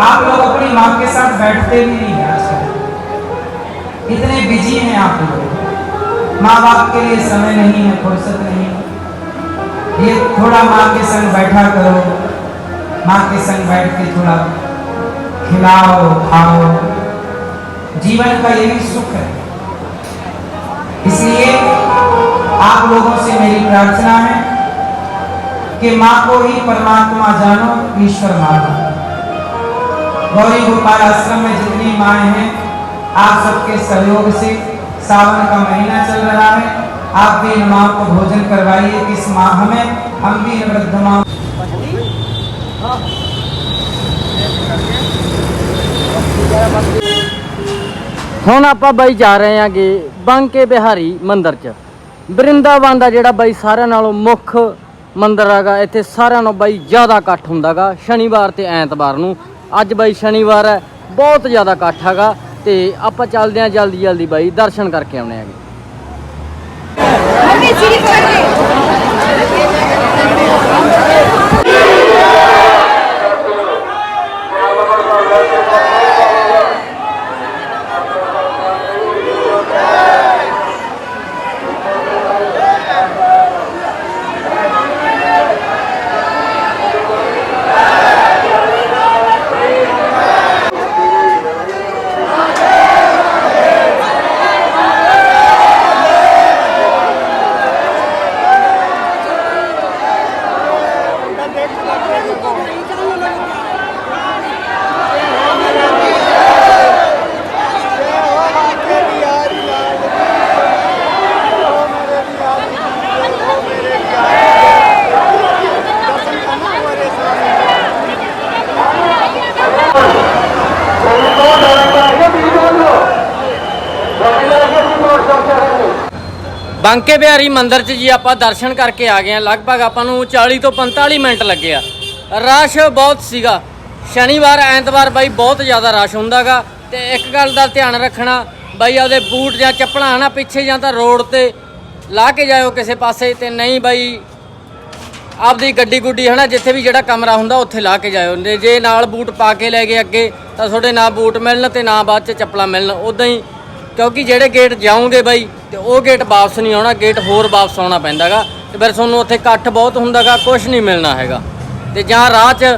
D: आप लोग अपनी माँ के साथ बैठते भी नहीं हैं आजकल इतने बिज़ी हैं आप लोग। माँ बाप के लिए समय नहीं है, फुर्सत नहीं। ये थोड़ा माँ के संग बैठा करो। माँ के संग बैठ के थोड़ा खिलाओ, खाओ। जीवन का यही सुख है। इसलिए आप लोगों से मेरी प्रार्थना है कि माँ को ही परमात्मा जानो, ईश्वर मानो। गौरी गोपाल आश्रम में जितनी माएँ हैं आप सबके सहयोग से सावन का महीना चल रहा है आप भी इन माँ को भोजन करवाइए इस माह में हम भी इन वृद्ध माँ
A: ਹੁਣ ਆਪਾਂ ਬਾਈ ਜਾ ਰਹੇ ਆਂਗੇ ਬਾਂਕੇ ਬਿਹਾਰੀ ਮੰਦਿਰ 'ਚ ਬ੍ਰਿੰਦਾਵਨ ਦਾ ਜਿਹੜਾ ਬਾਈ ਸਾਰਿਆਂ ਨਾਲੋਂ ਮੁੱਖ ਮੰਦਿਰ ਹੈਗਾ ਇੱਥੇ ਸਾਰਿਆਂ ਨਾਲੋਂ ਬਾਈ ਜ਼ਿਆਦਾ ਇਕੱਠ ਹੁੰਦਾਗਾ ਸ਼ਨੀਵਾਰ ਤੇ ਐਤਵਾਰ ਨੂੰ ਅੱਜ ਬਾਈ ਸ਼ਨੀਵਾਰ ਹੈ, ਬਹੁਤ ਜ਼ਿਆਦਾ ਇਕੱਠ ਹੈਗਾ ਤੇ ਆਪਾਂ ਚੱਲਦੇ ਆਂ ਜਲਦੀ ਜਲਦੀ ਬਾਈ, ਦਰਸ਼ਨ ਕਰਕੇ ਆਉਣੇ ਆਗੇ ਬਾਂਕੇ ਬਿਹਾਰੀ ਮੰਦਿਰ 'ਚ ਜੀ ਆਪਾਂ ਦਰਸ਼ਨ ਕਰਕੇ ਆ ਗਏ ਆ ਲਗਭਗ ਆਪਾਂ ਨੂੰ 40 ਤੋਂ 45 ਮਿੰਟ ਲੱਗੇ ਆ। ਰਸ਼ ਬਹੁਤ ਸੀਗਾ। ਸ਼ਨੀਵਾਰ, ਐਤਵਾਰ ਬਾਈ ਬਹੁਤ ਜ਼ਿਆਦਾ ਰਸ਼ ਹੁੰਦਾਗਾ। ਤੇ ਇੱਕ ਗੱਲ ਦਾ ਧਿਆਨ ਰੱਖਣਾ, ਬਾਈ ਆਪਦੇ ਬੂਟ ਜਾਂ ਚੱਪਲਾਂ ਨਾ ਪਿੱਛੇ ਜਾਂ ਤਾਂ ਰੋਡ ਤੇ ਲਾ ਕੇ ਜਾਇਓ ਕਿਸੇ ਪਾਸੇ ਤੇ ਨਹੀਂ ਬਾਈ ਆਪਦੀ ਗੱਡੀ ਗੁੱਡੀ ਹਨਾ, ਜਿੱਥੇ ਵੀ ਜਿਹੜਾ ਕਮਰਾ ਹੁੰਦਾ ਉੱਥੇ ਲਾ ਕੇ ਜਾਇਓ। ਜੇ ਨਾਲ ਬੂਟ ਪਾ ਕੇ ਲੈ ਗਏ ਅੱਗੇ, ਤਾਂ ਤੁਹਾਡੇ ਨਾ ਬੂਟ ਮਿਲਣ ਤੇ ਨਾ ਬਾਅਦ ਚ ਚੱਪਲਾਂ ਮਿਲਣ। ਉਦਾਂ ਹੀ ਕਿਉਂਕਿ ਜਿਹੜੇ ਗੇਟ ਜਾਓਗੇ ਬਾਈ, ਤੇ ਉਹ ਗੇਟ ਵਾਪਸ ਨਹੀਂ ਆਉਣਾ ਗੇਟ ਹੋਰ ਵਾਪਸ ਆਉਣਾ ਪੈਂਦਾਗਾ। ਤੇ ਫਿਰ ਤੁਹਾਨੂੰ ਉੱਥੇ ਇਕੱਠ ਬਹੁਤ ਹੁੰਦਾਗਾ ਕੁਝ ਨਹੀਂ ਮਿਲਣਾ ਹੈਗਾ। ਤੇ ਜਾਂ ਰਾਹ 'ਚ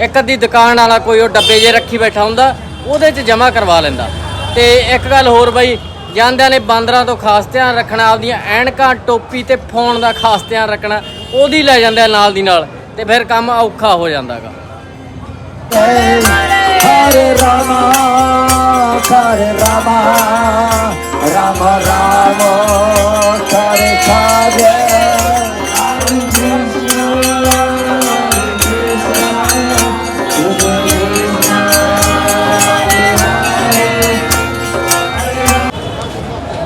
A: ਇੱਕ ਅੱਧੀ ਦੁਕਾਨ ਵਾਲਾ ਕੋਈ ਉਹ ਡੱਬੇ ਜੇ ਰੱਖੀ ਬੈਠਾ ਹੁੰਦਾ, ਉਹਦੇ 'ਚ ਜਮ੍ਹਾਂ ਕਰਵਾ ਲੈਂਦਾ। ਤੇ ਇੱਕ ਗੱਲ ਹੋਰ ਬਾਈ, ਜਾਂਦਿਆਂ ਨੇ ਬਾਂਦਰਾਂ ਤੋਂ ਖਾਸ ਧਿਆਨ ਰੱਖਣਾ, ਆਪਦੀਆਂ ਐਨਕਾਂ, ਟੋਪੀ ਤੇ ਫੋਨ ਦਾ ਖਾਸ ਧਿਆਨ ਰੱਖਣਾ, ਉਹਦੀ ਲੈ ਜਾਂਦੇ ਨਾਲ ਦੀ ਨਾਲ, ਤੇ ਫਿਰ ਕੰਮ ਔਖਾ ਹੋ ਜਾਂਦਾਗਾ।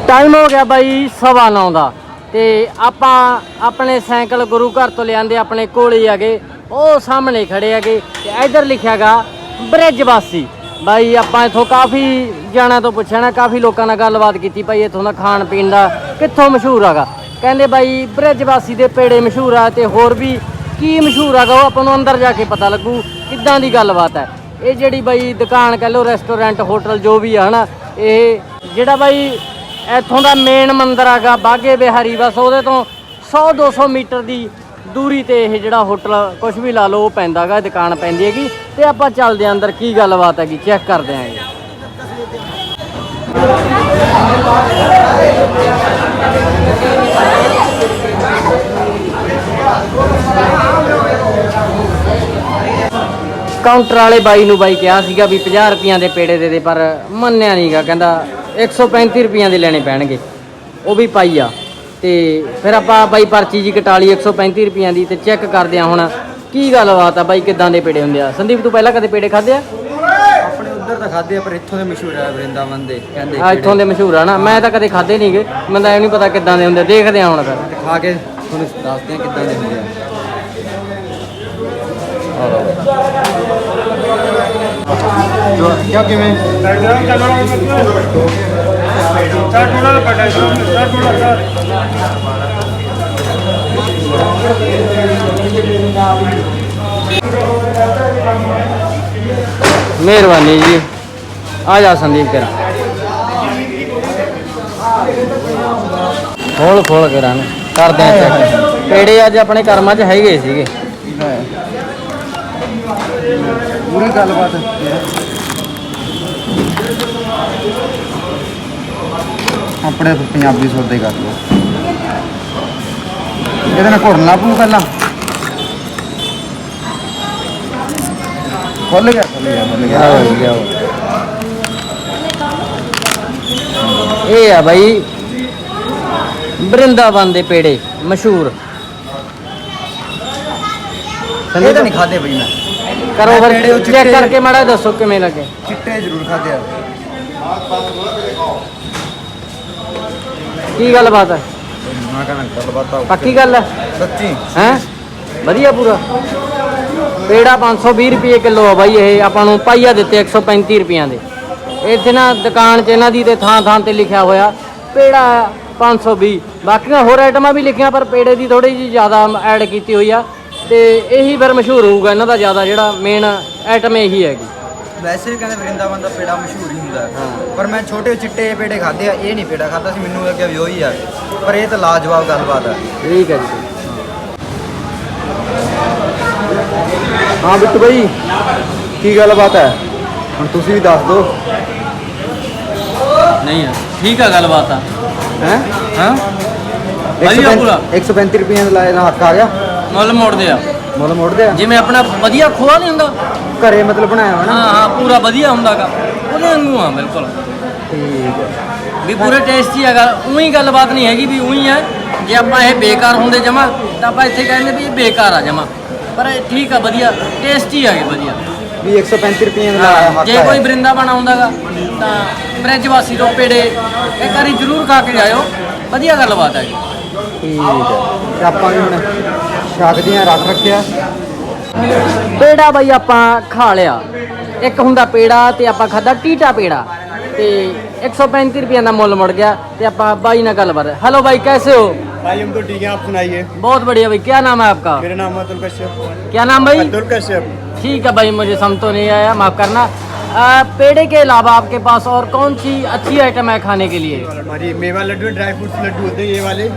A: ਟਾਈਮ ਹੋ ਗਿਆ ਬਾਈ ਸਵਾ 9 ਦਾ ਤੇ ਆਪਾਂ ਆਪਣੇ ਸਾਈਕਲ ਗੁਰੂ ਘਰ ਤੋਂ ਲਿਆਂਦੇ ਆਪਣੇ ਕੋਲੇ ਹੀ ਆਗੇ ਉਹ ਸਾਹਮਣੇ ਖੜੇ ਹੈਗੇ ਤੇ ਇੱਧਰ ਲਿਖਿਆਗਾ ਬ੍ਰਿਜ ਵਾਸੀ। ਬਾਈ, ਆਪਾਂ ਇਥੋਂ ਕਾਫੀ ਜਾਣਾ ਤੋਂ ਪੁੱਛਿਆ ਨਾ, ਕਾਫੀ ਲੋਕਾਂ ਨਾਲ ਗੱਲਬਾਤ ਕੀਤੀ ਭਾਈ, ਇਥੋਂ ਦਾ ਖਾਣ ਪੀਣ ਦਾ ਕਿੱਥੋਂ ਮਸ਼ਹੂਰ ਹੈਗਾ। ਕਹਿੰਦੇ ਬਾਈ, ਬ੍ਰਿਜ ਵਾਸੀ ਦੇ ਪੇੜੇ ਮਸ਼ਹੂਰ ਆ ਤੇ ਹੋਰ ਵੀ ਕੀ ਮਸ਼ਹੂਰ ਹੈਗਾ ਉਹ ਆਪਾਂ ਨੂੰ ਅੰਦਰ ਜਾ ਕੇ ਪਤਾ ਲੱਗੂ, ਕਿੱਦਾਂ ਦੀ ਗੱਲਬਾਤ ਹੈ। ਇਹ ਜਿਹੜੀ ਬਾਈ ਦੁਕਾਨ ਕਹ ਲਓ ਰੈਸਟੋਰੈਂਟ ਹੋਟਲ ਜੋ ਵੀ ਆ, ਹਨਾ, ਇਹ ਜਿਹੜਾ ਬਾਈ ਇੱਥੋਂ ਦਾ ਮੇਨ ਮੰਦਿਰ ਹੈਗਾ, ਬਾਗੇ ਬਿਹਾਰੀ, ਬਸ ਉਹਦੇ ਤੋਂ 100 200 ਮੀਟਰ ਦੀ ਦੂਰੀ ਤੇ ਇਹ ਜਿਹੜਾ ਹੋਟਲ ਕੁਝ ਵੀ ਲਾ ਲਓ, ਉਹ ਪੈਂਦਾਗਾ, ਦੁਕਾਨ ਪੈਂਦੀ ਹੈਗੀ। ਤੇ ਆਪਾਂ ਚੱਲਦੇ ਆਂ ਅੰਦਰ, ਕੀ ਗੱਲਬਾਤ ਹੈਗੀ ਚੈੱਕ ਕਰਦੇ ਆਂਗੇ ਕਾਊਂਟਰ ਵਾਲੇ ਬਾਈ ਨੂੰ ਬਾਈ ਕਿਹਾ ਸੀਗਾ ਵੀ 50 ਰੁਪਈਆਂ ਦੇ ਪੇੜੇ ਦੇ ਦੇ, ਪਰ ਮੰਨਿਆ ਨਹੀਂਗਾ ਕਹਿੰਦਾ 135 ਰੁਪਈਆਂ ਦੇ ਲੈਣੇ ਪੈਣਗੇ। ਉਹ ਵੀ ਪਾਈ ਆ। ਤੇ ਫਿਰ ਆਪਾਂ ਬਾਈ ਪਰਚੀ ਜੀ ਕਟਾ ਲਈ 135 ਰੁਪਈਆਂ ਦੀ ਤੇ ਚੈੱਕ ਕਰਦੇ ਆ ਹੁਣ ਕੀ ਗੱਲਬਾਤ ਆ ਬਾਈ ਕਿਦਾਂ ਦੇ ਪੇੜੇ ਹੁੰਦੇ ਆ? ਸੰਦੀਪ ਤੂੰ ਪਹਿਲਾਂ ਕਦੇ ਪੇੜੇ ਖਾਦੇ ਆ?
C: ਆਪਣੇ ਉੱਧਰ ਤਾਂ ਖਾਦੇ ਆ ਪਰ ਇੱਥੋਂ ਦੇ ਮਸ਼ਹੂਰ ਆ ਵਰਿੰਦਾਵਨ ਦੇ ਕਹਿੰਦੇ
A: ਆ ਇੱਥੋਂ ਦੇ ਮਸ਼ਹੂਰ ਆ ਨਾ ਮੈਂ ਤਾਂ ਕਦੇ ਖਾਦੇ ਨਹੀਂਗੇ ਮੈਨੂੰ ਤਾਂ ਇਹ ਨਹੀਂ ਪਤਾ ਕਿਦਾਂ ਦੇ ਹੁੰਦੇ ਆ। ਦੇਖਦੇ ਆ ਹੁਣ ਫਿਰ।
C: ਖਾ ਕੇ ਤੁਹਾਨੂੰ ਦੱਸਦੇ ਆ ਕਿੱਦਾਂ ਦੇ ਹੁੰਦੇ ਆ।
B: ਕਿਉਂ ਕਿਵੇਂ?
A: ਮਿਹਰਬਾਨੀ ਜੀ। ਆ ਜਾ ਸੰਦੀਪ ਤੇਰਾ। ਖੋਲ ਖੋਲ ਕੇ ਕਰਦੇ ਆ ਚੈੱਕ ਪੇੜੇ ਅੱਜ ਆਪਣੇ ਕਰਮਾਂ 'ਚ ਹੈਗੇ ਸੀਗੇ?
C: ਪੂਰੀ ਗੱਲਬਾਤ। ਆਪਣੇ ਪੰਜਾਬੀ ਸੌਦੇ ਕਰ ਲਓ ਇਹਦੇ ਨਾਲ ਘੁਰਨ ਲਾ ਪੂ ਪਹਿਲਾਂ। ਖੁੱਲ ਗਿਆ ਖੁੱਲ ਗਿਆ ਖੁੱਲ ਗਿਆ।
A: ਇਹ ਆ ਬਾਈ ਬ੍ਰਿੰਦਾਵਨ ਦੇ ਪੇੜੇ ਮਸ਼ਹੂਰ।
C: ਇਹ ਤਾਂ ਨਹੀਂ ਖਾਦੇ ਬਈ ਮੈਂ।
A: ਕਰੋ ਫਿਰ ਚੈੱਕ ਕਰਕੇ ਮਾੜਾ ਦੱਸੋ ਕਿਵੇਂ ਲੱਗੇ।
C: ਚਿੱਟੇ ਜ਼ਰੂਰ ਖਾਦੇ ਆ।
A: ਕੀ ਗੱਲਬਾਤ ਹੈ?
C: ਮੈਂ ਕਹਿੰਦਾ ਗੱਲਬਾਤ ਆ
A: ਪੱਕੀ ਗੱਲ ਹੈ?
C: ਸੱਚੀ।
A: ਹੈ? ਵਧੀਆ ਪੂਰਾ। ਪੇੜਾ 520 ਰੁਪਏ ਕਿਲੋ ਆ ਬਾਈ ਇਹ। ਆਪਾਂ ਨੂੰ ਪਾਈਆ ਦਿੱਤੇ 135 ਰੁਪਈਆਂ ਦੇ। ਇੱਥੇ ਨਾ ਦੁਕਾਨ 'ਚ ਇਹਨਾਂ ਦੀ ਤੇ ਥਾਂ ਥਾਂ ਤੇ ਲਿਖਿਆ ਹੋਇਆ। ਪੇੜਾ 520 ਬਾਕੀਆਂ ਹੋਰ ਆਈਟਮਾਂ ਵੀ ਲਿਖੀਆਂ ਪਰ ਪੇੜੇ ਦੀ ਥੋੜੀ ਜਿਹੀ ਜ਼ਿਆਦਾ ਐਡ ਕੀਤੀ ਹੋਈ ਆ। ਤੇ ਇਹੀ ਫਿਰ ਮਸ਼ਹੂਰ ਹੋਊਗਾ ਇਹਨਾਂ ਦਾ ਜ਼ਿਆਦਾ ਜਿਹੜਾ ਮੇਨ ਆਈਟਮ ਇਹੀ ਹੈਗੀ।
C: ਵੈਸੇ ਵੀ ਕਹਿੰਦੇ ਵਰਿੰਦਾਵਨ ਦਾ ਪੇੜਾ ਮਸ਼ਹੂਰ ਹੀ ਹੁੰਦਾ। ਹੈ। ਪਰ ਮੈਂ ਛੋਟੇ ਚਿੱਟੇ ਪੇੜੇ ਖਾਦੇ ਆ ਇਹ ਨਹੀਂ ਪੇੜਾ ਖਾਦਾ ਸੀ ਮੈਨੂੰ ਲੱਗਿਆ ਵੀ ਉਹੀ ਆ। ਪਰ ਇਹ ਤਾਂ ਲਾਜਵਾਬ ਗੱਲਬਾਤ ਆ।
A: ਠੀਕ ਹੈ ਜੀ।
C: ਹਾਂ ਬਿੱਟੂ ਭਾਈ ਕੀ ਗੱਲਬਾਤ ਹੈ? ਹੁਣ ਤੁਸੀਂ ਵੀ ਦੱਸ ਦਿਓ।
A: ਨਹੀਂ ਠੀਕ ਆ ਗੱਲਬਾਤ ਆ।
C: ਹੈ?
A: ਹਾਂ। ਵਧੀਆ ਪੂਰਾ
C: 135 ਰੁਪਏ ਦਾ ਲਾਇਆ ਨਾ ਹੱਕ ਆ ਗਿਆ।
A: ਮੁੱਲ ਮੋੜਦੇ ਆ।
C: ਮੁੱਲ ਮੋੜਦੇ ਆ?
A: ਜਿਵੇਂ ਆਪਣਾ ਵਧੀਆ ਖੋਆ ਨਹੀਂ ਹੁੰਦਾ।
C: ਘਰੇ ਮਤਲਬ ਬਣਾਇਆ ਨਾ
A: ਹਾਂ ਹਾਂ ਪੂਰਾ ਵਧੀਆ ਹੁੰਦਾਗਾ। ਉਹਦੇ ਵਾਂਗੂ ਆ ਬਿਲਕੁਲ।
C: ਠੀਕ ਹੈ
A: ਵੀ ਪੂਰੇ ਟੇਸਟੀ ਹੈਗਾ। ਉਹੀ ਗੱਲਬਾਤ ਨਹੀਂ ਹੈਗੀ ਵੀ ਉਹੀ ਹੈ। ਜੇ ਆਪਾਂ ਇਹ ਬੇਕਾਰ ਹੁੰਦੇ ਜਮਾ ਤਾਂ ਆਪਾਂ ਇੱਥੇ ਕਹਿੰਦੇ ਵੀ ਇਹ ਬੇਕਾਰ ਆ ਜਮਾ। ਪਰ ਇਹ ਠੀਕ ਆ ਵਧੀਆ। ਟੇਸਟੀ ਹੈਗੇ ਵਧੀਆ।
C: ਵੀ 135 ਰੁਪਏ ਦਾ ਹੱਕ
A: ਜੇ ਕੋਈ ਬ੍ਰਿੰਦਾਵਨ ਆਉਂਦਾਗਾ ਤਾਂ ਬ੍ਰਿਜ ਵਾਸੀ ਤੋਂ ਪੇੜੇ ਇੱਕ ਵਾਰੀ ਜ਼ਰੂਰ ਖਾ ਕੇ ਜਾਇਓ। ਵਧੀਆ ਗੱਲਬਾਤ ਹੈਗੀ।
C: ਠੀਕ ਹੈ ਆਪਾਂ ਵੀ ਹੁਣ ਛਕਦੀਆਂ ਰੱਖ ਰੱਖਿਆ
A: ਪੇੜਾ ਬਾਈ ਆਪਾਂ ਖਾ ਲਿਆ ਇੱਕ ਹੁੰਦਾ ਪੇੜਾ ਤੇ ਆਪਾਂ ਖਾਦਾ ਟੀਟਾ ਪੇੜਾ ਤੇ 135 ਰੁਪਏ ਦਾ ਮੁੱਲ ਮੁੜ ਗਿਆ ਤੇ ਆਪਾਂ ਬਾਈ ਨਾਲ ਗੱਲਬਾਤ ਹੈਲੋ ਬਾਈ कैसे हो
E: भाई हम तो ठीक है आप सुनाइए
A: बहुत बढ़िया भाई क्या नाम है आपका
E: मेरा नाम है अतुल कश्यप
A: क्या नाम भाई
E: अतुल कश्यप
A: ठीक है भाई मुझे समझ तो नहीं आया माफ करना आ, पेड़े के अलावा आपके पास और कौन सी अच्छी आइटम है खाने के लिए
E: हमारी मेवा लड्डू ड्राई फ्रूट्स लड्डू होते हैं ये वाले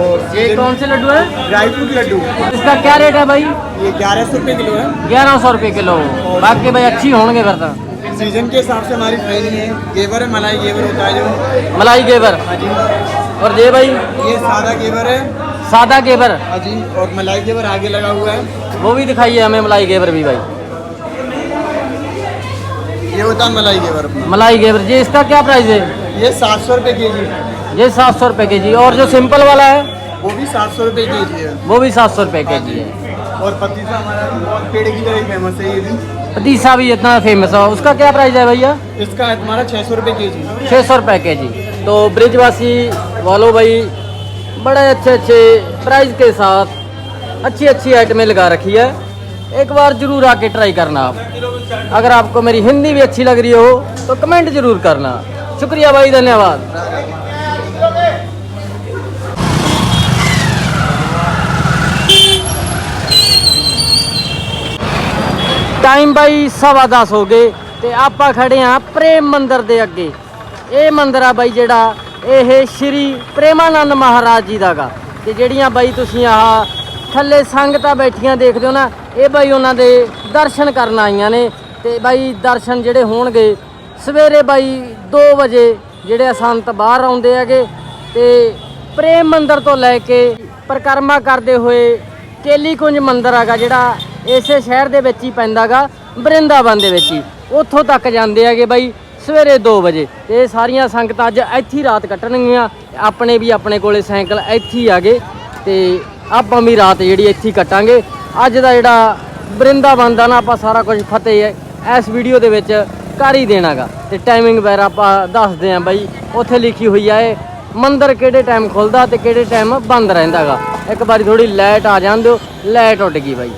E: और
A: ये कौन से लड्डू है?
E: Dry fruit laddoo.
A: इसका क्या रेट है भाई?
E: ये ग्यारह सौ रुपये किलो है।
A: ग्यारह सौ रुपये किलो। बाकी भाई अच्छी होंगे फिर तो।
E: सीज़न के हिसाब से हमारी ट्रेनिंग है। गेवर है मलाई गेवर होता है जो।
A: मलाई गेवर?
E: हाँ जी।
A: और ये भाई?
E: ये सादा गेवर है।
A: सादा गेवर?
E: हाँ जी और मलाई गेवर आगे लगा हुआ है।
A: वो भी दिखाइए हमें मलाई गेवर भी भाई।
E: ये होता है मलाई गेवर।
A: मलाई गेवर जी इसका क्या प्राइस है?
E: ये सात सौ रुपये के जी
A: ये सात सौ रुपये के जी और जो सिंपल वाला है
E: वो भी सात सौ रुपये के जी है
A: वो भी सात सौ रुपये के जी है
E: और पतीसा हमारा भी बहुत पेड़ की तरह फेमस है ये भी
A: पतीसा भी इतना फेमस है उसका क्या प्राइस है भैया
E: इसका है तुम्हारा छः सौ रुपये के जी
A: छः सौ रुपये के जी तो ब्रिजवासी वालों भाई बड़े अच्छे अच्छे प्राइस के साथ अच्छी अच्छी आइटमें लगा रखी है एक बार जरूर आके ट्राई करना आप अगर आपको मेरी हिंदी भी अच्छी लग रही हो तो कमेंट जरूर करना शुक्रिया भाई धन्यवाद ਟਾਈਮ ਬਾਈ ਸਵਾ ਦਸ ਹੋ ਗਏ ਤੇ ਆਪਾਂ ਖੜੇ ਆ ਪ੍ਰੇਮ ਮੰਦਿਰ ਦੇ ਅੱਗੇ। ਇਹ ਮੰਦਿਰ ਆ ਬਾਈ ਜਿਹੜਾ, ਇਹ ਸ਼੍ਰੀ ਪ੍ਰੇਮਾਨੰਦ ਮਹਾਰਾਜ ਜੀ ਦਾਗਾ ਤੇ ਜਿਹੜੀਆਂ ਬਾਈ ਤੁਸੀਂ ਆਹ ਥੱਲੇ ਸੰਗਤਾਂ ਬੈਠੀਆਂ ਦੇਖਦੇ ਹੋ ਨਾ, ਇਹ ਬਾਈ ਉਹਨਾਂ ਦੇ ਦਰਸ਼ਨ ਕਰਨ ਆਈਆਂ ਨੇ। ਤੇ ਬਾਈ ਦਰਸ਼ਨ ਜਿਹੜੇ ਹੋਣਗੇ, ਸਵੇਰੇ ਬਾਈ 2 ਵਜੇ ਜਿਹੜੇ ਸੰਤ ਬਾਹਰ ਆਉਂਦੇ ਹੈਗੇ। ਤੇ ਪ੍ਰੇਮ ਮੰਦਿਰ ਤੋਂ ਲੈ ਕੇ ਪਰਿਕਰਮਾ ਕਰਦੇ ਹੋਏ ਕੇਲੀ ਕੁੰਜ ਮੰਦਿਰ ਹੈਗਾ ਜਿਹੜਾ ਇਸੇ ਸ਼ਹਿਰ ਦੇ ਵਿੱਚ ਹੀ ਪੈਂਦਾਗਾ ਬ੍ਰਿੰਦਾਵਨ ਦੇ ਵਿੱਚ ਹੀ। ਉੱਥੋਂ ਤੱਕ ਜਾਂਦੇ ਹੈਗੇ ਬਾਈ ਸਵੇਰੇ 2 ਵਜੇ। ਤੇ ਸਾਰੀਆਂ ਸੰਗਤਾਂ ਅੱਜ ਇੱਥੇ ਹੀ ਰਾਤ ਕੱਟਣਗੀਆਂ। ਆਪਣੇ ਵੀ ਆਪਣੇ ਕੋਲੇ ਸਾਈਕਲ ਇੱਥੇ ਹੀ ਆਗੇ ਤੇ ਆਪਾਂ ਵੀ ਰਾਤ ਜਿਹੜੀ ਇੱਥੇ ਕੱਟਾਂਗੇ। ਅੱਜ ਦਾ ਜਿਹੜਾ ਬ੍ਰਿੰਦਾਵਨ ਦਾ ਨਾ ਆਪਾਂ ਸਾਰਾ ਕੁਝ ਫਤਿਹ ਹੈ, ਇਸ ਵੀਡੀਓ ਦੇ ਵਿੱਚ ਕਰ ਹੀ ਦੇਣਾਗਾ। ਤੇ ਟਾਈਮਿੰਗ ਵਗੈਰਾ ਆਪਾਂ ਦੱਸਦੇ ਆਂ ਬਾਈ, ਉੱਥੇ ਲਿਖੀ ਹੋਈ ਆ ਇਹ, ਮੰਦਰ ਕਿਹੜੇ ਟਾਈਮ ਖੁੱਲਦਾ ਤੇ ਕਿਹੜੇ ਟਾਈਮ ਬੰਦ ਰਹਿੰਦਾਗਾ। ਇੱਕ ਵਾਰੀ ਥੋੜੀ ਲਾਈਟ ਆ ਜਾਂਦੇ ਹੋ ਲਾਈਟ ਉੱਡ ਗਈ ਬਾਈ।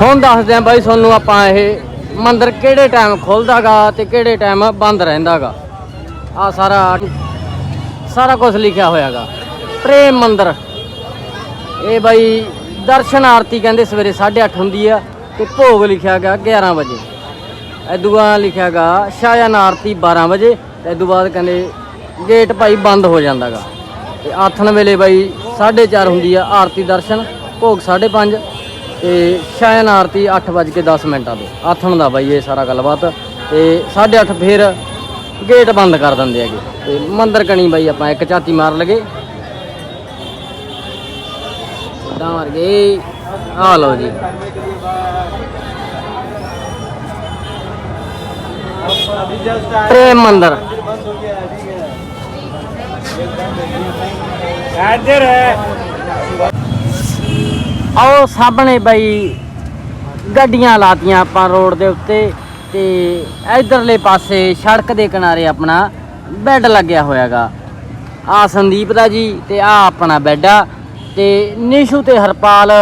A: ਹੁਣ ਦੱਸਦੇ ਆਂ ਬਾਈ ਤੁਹਾਨੂੰ ਆਪਾਂ ਇਹ ਮੰਦਿਰ ਕਿਹੜੇ ਟਾਈਮ ਖੁੱਲਦਾਗਾ ਤੇ ਕਿਹੜੇ ਟਾਈਮ ਬੰਦ ਰਹਿੰਦਾਗਾ। ਆ ਸਾਰਾ ਸਾਰਾ ਕੁਝ ਲਿਖਿਆ ਹੋਇਆਗਾ। ਪ੍ਰੇਮ ਮੰਦਿਰ। ਇਹ ਬਾਈ ਦਰਸ਼ਨ ਆਰਤੀ ਕਹਿੰਦੇ ਸਵੇਰੇ 8:30 ਹੁੰਦੀ ਆ ਤੇ ਭੋਗ ਲਿਖਿਆ ਗਿਆ 11 ਵਜੇ। ਐਦੂਆ ਲਿਖਿਆ ਗਾ ਸ਼ਾਇਨ ਆਰਤੀ 12 ਵਜੇ ਤੇ ਐਦੂ ਬਾਅਦ ਕਹਿੰਦੇ ਗੇਟ ਭਾਈ ਬੰਦ ਹੋ ਜਾਂਦਾਗਾ। ਤੇ ਆਥਣ ਵੇਲੇ ਬਾਈ 4:30 ਹੁੰਦੀ ਆ ਆਰਤੀ ਦਰਸ਼ਨ, ਭੋਗ 5:30 ਤੇ ਸ਼ਾਇਨ ਆਰਤੀ 8:10 ਮਿੰਟਾਂ ਤੋਂ। ਆਥਣ ਦਾ ਬਾਈ ਇਹ ਸਾਰਾ ਗੱਲਬਾਤ। ਤੇ 8:30 ਫੇਰ ਗੇਟ ਬੰਦ ਕਰ ਦਿੰਦੇ ਹੈਗੇ। ਤੇ ਮੰਦਰ ਕਣੀ ਬਾਈ ਆਪਾਂ ਇੱਕ ਝਾਤੀ ਮਾਰ ਲਗੇ। ਉਦਾਂ ਗਏ ਆ ਲਓ ਜੀ। ਪ੍ਰੇਮ ਮੰਦਰ। ਆਓ ਸਾਹਮਣੇ ਬਈ ਗੱਡੀਆਂ ਲਾਤੀਆਂ ਆਪਾਂ ਰੋਡ ਦੇ ਉੱਤੇ ਤੇ ਇਧਰਲੇ ਪਾਸੇ ਸੜਕ ਦੇ ਕਿਨਾਰੇ ਆਪਣਾ ਬੈੱਡ ਲੱਗਿਆ ਹੋਇਆਗਾ। ਆ ਸੰਦੀਪ ਦਾ ਜੀ ਤੇ ਆ ਆਪਣਾ ਬੈੱਡ ਆ ਤੇ ਨਿਸ਼ੂ ਤੇ ਹਰਪਾਲ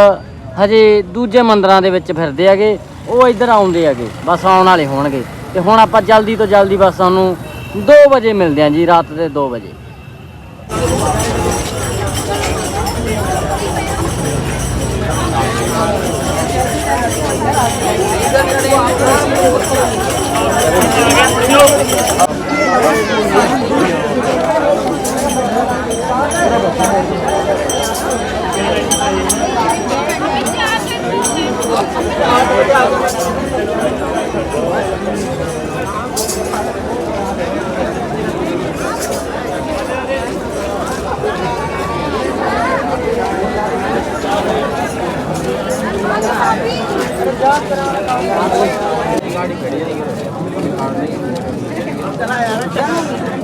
A: ਹਜੇ ਦੂਜੇ ਮੰਦਰਾਂ ਦੇ ਵਿੱਚ ਫਿਰਦੇ ਹੈਗੇ, ਉਹ ਇੱਧਰ ਆਉਂਦੇ ਹੈਗੇ, ਬਸ ਆਉਣ ਵਾਲੇ ਹੋਣਗੇ। ਤੇ ਹੁਣ ਆਪਾਂ ਜਲਦੀ ਤੋਂ ਜਲਦੀ ਬਸ ਤੁਹਾਨੂੰ 2 ਵਜੇ ਮਿਲਦੇ ਹਾਂ ਜੀ, ਰਾਤ ਦੇ 2 ਵਜੇ। quatro.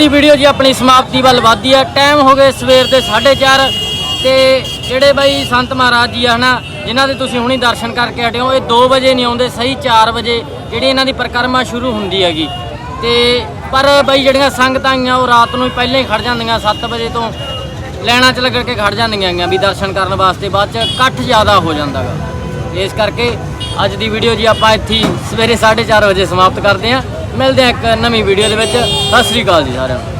A: ਦੀ ਵੀਡੀਓ ਜੀ ਆਪਣੀ ਸਮਾਪਤੀ ਵੱਲ ਵਧਦੀ ਆ। ਟਾਈਮ ਹੋ ਗਏ ਸਵੇਰ ਦੇ 4:30 ਤੇ ਜਿਹੜੇ ਬਾਈ ਸੰਤ ਮਹਾਰਾਜ ਜੀ ਆ ਹਨਾ, ਜਿਨ੍ਹਾਂ ਦੇ ਤੁਸੀਂ ਹੁਣੀ ਦਰਸ਼ਨ ਕਰਕੇ ਹਟਿਓ ਇਹ 2 ਵਜੇ ਨਹੀਂ ਆਉਂਦੇ, ਸਹੀ 4 ਵਜੇ ਜਿਹੜੀ ਇਹਨਾਂ ਦੀ ਪਰਿਕਰਮਾ ਸ਼ੁਰੂ ਹੁੰਦੀ ਹੈਗੀ। ਤੇ ਪਰ ਬਾਈ ਜਿਹੜੀਆਂ ਸੰਗਤਾਂ ਆਈਆਂ, ਉਹ ਰਾਤ ਨੂੰ ਹੀ ਪਹਿਲਾਂ ਹੀ ਖੜ ਜਾਂਦੀਆਂ 7 ਵਜੇ ਤੋਂ ਲੈਣਾ 'ਚ ਲੱਗਣ ਕੇ ਖੜ ਜਾਂਦੀਆਂ ਹੈਗੀਆਂ ਵੀ ਦਰਸ਼ਨ ਕਰਨ ਵਾਸਤੇ, ਬਾਅਦ 'ਚ ਇਕੱਠ ਜ਼ਿਆਦਾ ਹੋ ਜਾਂਦਾਗਾ ਇਸ ਕਰਕੇ ਅੱਜ ਦੀ ਵੀਡੀਓ ਜੀ ਆਪਾਂ ਇੱਥੇ ਹੀ ਸਵੇਰੇ 4:30 ਵਜੇ ਸਮਾਪਤ ਕਰਦੇ ਹਾਂ ਮਿਲਦੇ ਹਾਂ ਇੱਕ ਨਵੀਂ ਵੀਡੀਓ ਦੇ ਵਿੱਚ। ਸਤਿ ਸ੍ਰੀ ਅਕਾਲ ਜੀ ਸਾਰਿਆਂ ਨੂੰ।